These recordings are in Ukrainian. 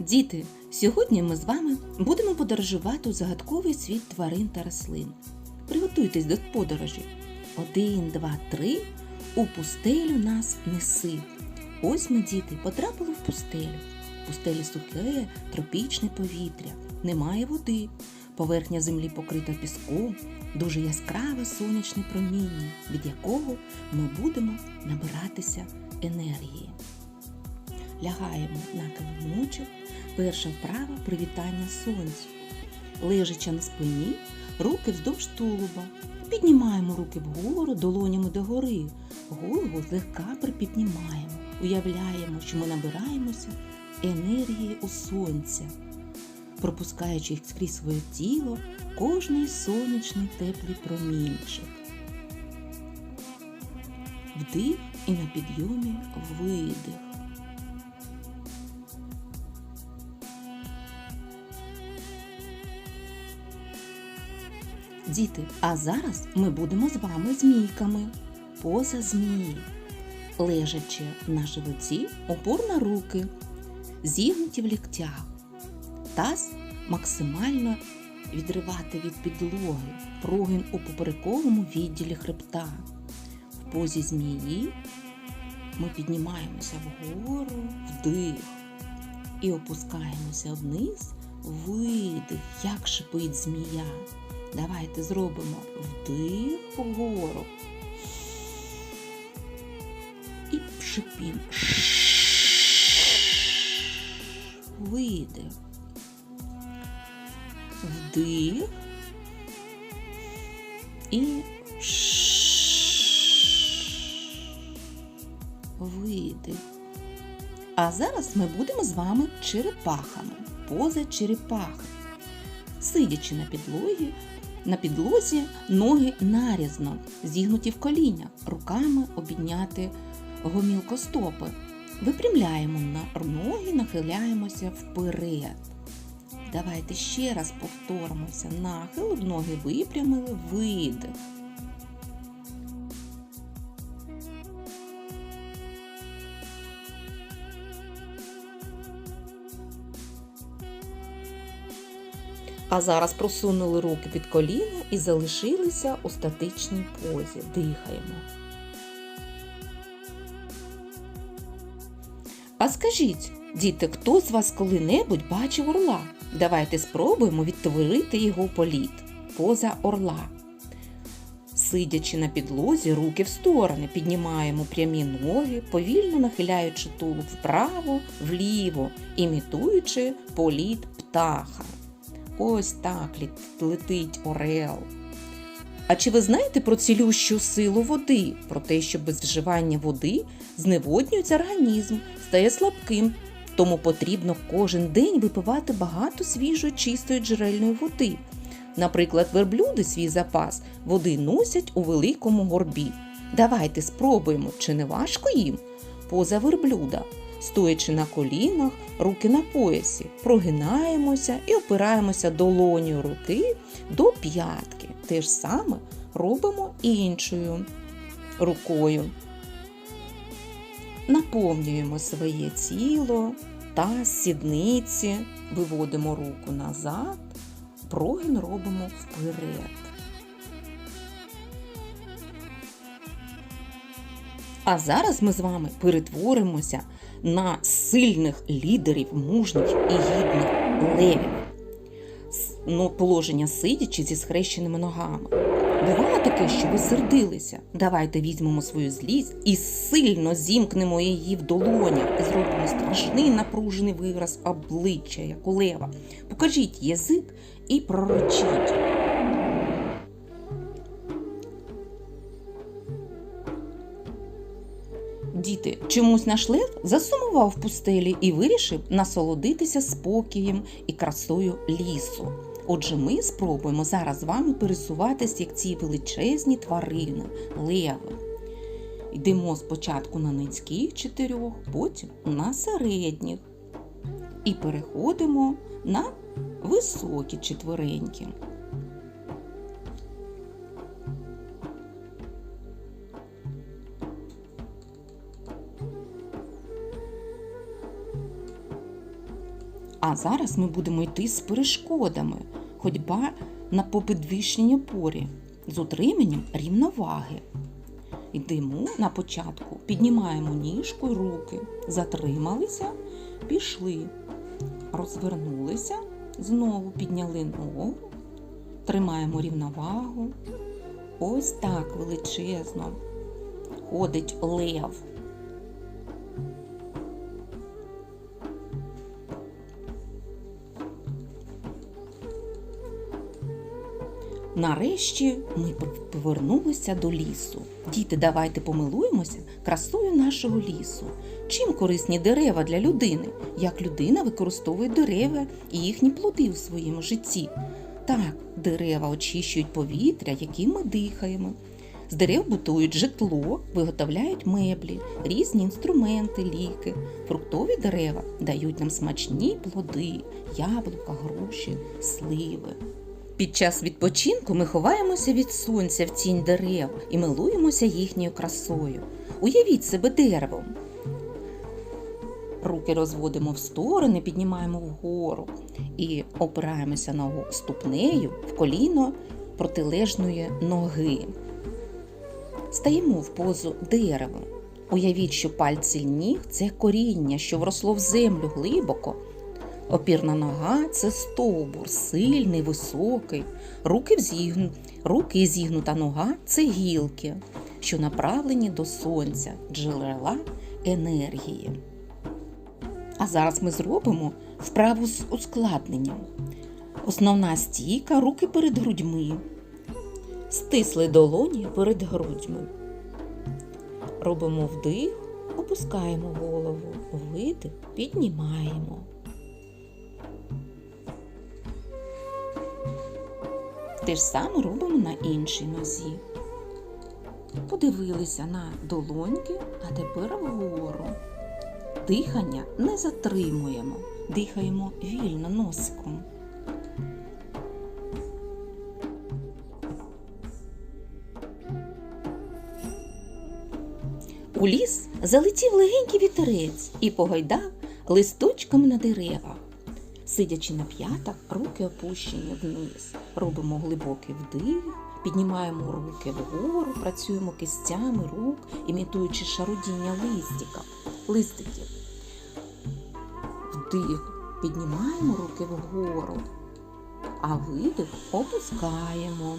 Діти, сьогодні ми з вами будемо подорожувати у загадковий світ тварин та рослин. Приготуйтесь до подорожі. Один, два, три. У пустелю нас неси. Ось ми, діти, потрапили в пустелю. В пустелі сухе, тропічне повітря, немає води. Поверхня землі покрита піском, дуже яскраве сонячне проміння, від якого ми будемо набиратися енергії. Лягаємо на килимочок, перша вправа привітання сонцю. Лежачи на спині, руки вздовж тулуба. Піднімаємо руки вгору долонями догори. Голову злегка припіднімаємо. Уявляємо, що ми набираємося енергії у сонця, пропускаючи їх скрізь своє тіло кожний сонячний теплий промінчик. Вдих і на підйомі видих. Діти, а зараз ми будемо з вами змійками. Поза змії. Лежачи на животі, опор на руки, зігнуті в ліктях. Таз максимально відривати від підлоги, прогин у поперековому відділі хребта. В позі змії ми піднімаємося вгору, вдих і опускаємося вниз, видих, як шипить змія. Давайте зробимо вдих вгору. І шипім. Видих. Вдих. І видих. А зараз ми будемо з вами черепахами. Поза черепахи. Сидячи на підлозі, на підлозі ноги нарізно, зігнуті в коліня, руками обідняти гомілкостопи. Випрямляємо на ноги, нахиляємося вперед. Давайте ще раз повторимося. Нахил, ноги випрямили, видих. А зараз просунули руки під коліна і залишилися у статичній позі. Дихаємо. А скажіть, діти, хто з вас коли-небудь бачив орла? Давайте спробуємо відтворити його політ. Поза орла. Сидячи на підлозі, руки в сторони, піднімаємо прямі ноги, повільно нахиляючи тулуб вправо, вліво, імітуючи політ птаха. Ось так летить орел. А чи ви знаєте про цілющу силу води? Про те, що без вживання води зневоднюється організм, стає слабким, тому потрібно кожен день випивати багато свіжої чистої джерельної води. Наприклад, верблюди свій запас води носять у великому горбі. Давайте спробуємо, чи не важко їм? Поза верблюда. Стоячи на колінах, руки на поясі, прогинаємося і опираємося долоню руки до п'ятки. Те ж саме робимо іншою рукою. Наповнюємо своє тіло та сідниці, виводимо руку назад, прогин робимо вперед. А зараз ми з вами перетворимося на сильних лідерів, мужніх і гідних левів. Ну, положення сидячи зі схрещеними ногами. Бувало таке, що ви сердилися. Давайте візьмемо свою злість і сильно зімкнемо її в долонях і зробимо страшний напружений вираз обличчя, як у лева. Покажіть язик і пророчіть. Діти, чомусь наш лев засумував в пустелі і вирішив насолодитися спокієм і красою лісу. Отже, ми спробуємо зараз з вами пересуватись, як ці величезні тварини, леви. Йдемо спочатку на низьких чотирьох, потім на середніх. І переходимо на високі четверенькі. А зараз ми будемо йти з перешкодами, ходьба на попідвищенні опорі з утриманням рівноваги. Йдемо на початку, піднімаємо ніжку й руки, затрималися, пішли, розвернулися, знову підняли ногу, тримаємо рівновагу. Ось так величезно. Ходить лев. Нарешті ми повернулися до лісу. Діти, давайте помилуємося красою нашого лісу. Чим корисні дерева для людини? Як людина використовує дерева і їхні плоди у своєму житті? Так, дерева очищують повітря, яким ми дихаємо. З дерев будують житло, виготовляють меблі, різні інструменти, ліки. Фруктові дерева дають нам смачні плоди, яблука, груші, сливи. Під час відпочинку ми ховаємося від сонця в тінь дерев і милуємося їхньою красою. Уявіть себе деревом. Руки розводимо в сторони, піднімаємо вгору і опираємося ногу ступнею в коліно протилежної ноги. Стаємо в позу дерева. Уявіть, що пальці ніг це коріння, що вросло в землю глибоко. Опірна нога це стовбур, сильний, високий, руки, взігну... руки зігнута нога це гілки, що направлені до сонця, джерела енергії. А зараз ми зробимо вправу з ускладненням. Основна стійка, руки перед грудьми. Стисли долоні перед грудьми. Робимо вдих, опускаємо голову, видих, піднімаємо. Те ж саме робимо на іншій нозі. Подивилися на долоньки, а тепер вгору. Дихання не затримуємо, дихаємо вільно носиком. У ліс залетів легенький вітерець і погойдав листочками на деревах. Сидячи на п'ятах, руки опущені вниз. Робимо глибокий вдих, піднімаємо руки вгору, працюємо кистями рук, імітуючи шарудіння листика, листиків. Вдих, піднімаємо руки вгору, а видих опускаємо.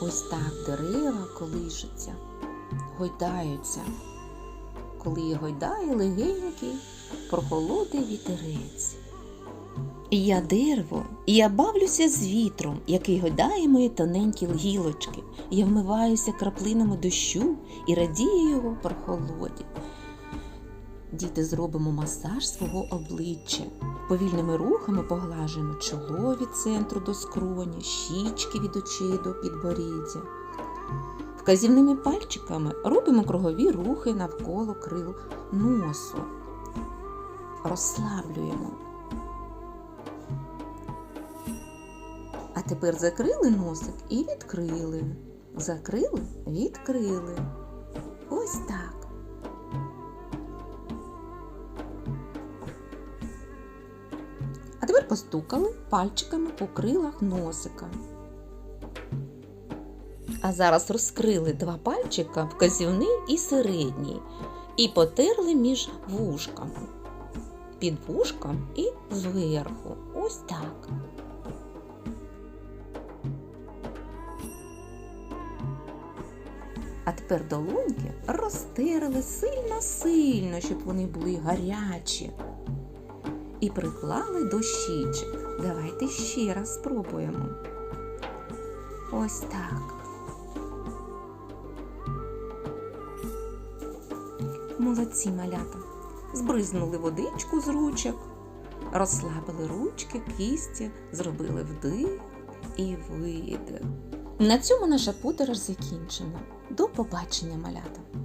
Ось так дерева колишуться гойдаються, коли гойдає легенький прохолодний вітерець. Я дерево, і я бавлюся з вітром, який гойдає мої тоненькі гілочки. Я вмиваюся краплинами дощу і радію його прохолоді. Діти, зробимо масаж свого обличчя. Повільними рухами поглажуємо чоло від центру до скроні, щічки від очей до підборіддя. Вказівними пальчиками робимо кругові рухи навколо крил носу. Розслаблюємо. А тепер закрили носик і відкрили. Закрили, відкрили. Ось так. А тепер постукали пальчиками по крилах носика. А зараз розкрили два пальчика, вказівний і середній, і потерли між вушками, під вушком і зверху. Ось так. А тепер долоньки розтерли сильно-сильно, щоб вони були гарячі. І приклали до щічок. Давайте ще раз спробуємо. Ось так. Молодці малята. Збризнули водичку з ручок, розслабили ручки, кісті, зробили вдих і видих. На цьому наша подорож закінчена. До побачення, малята!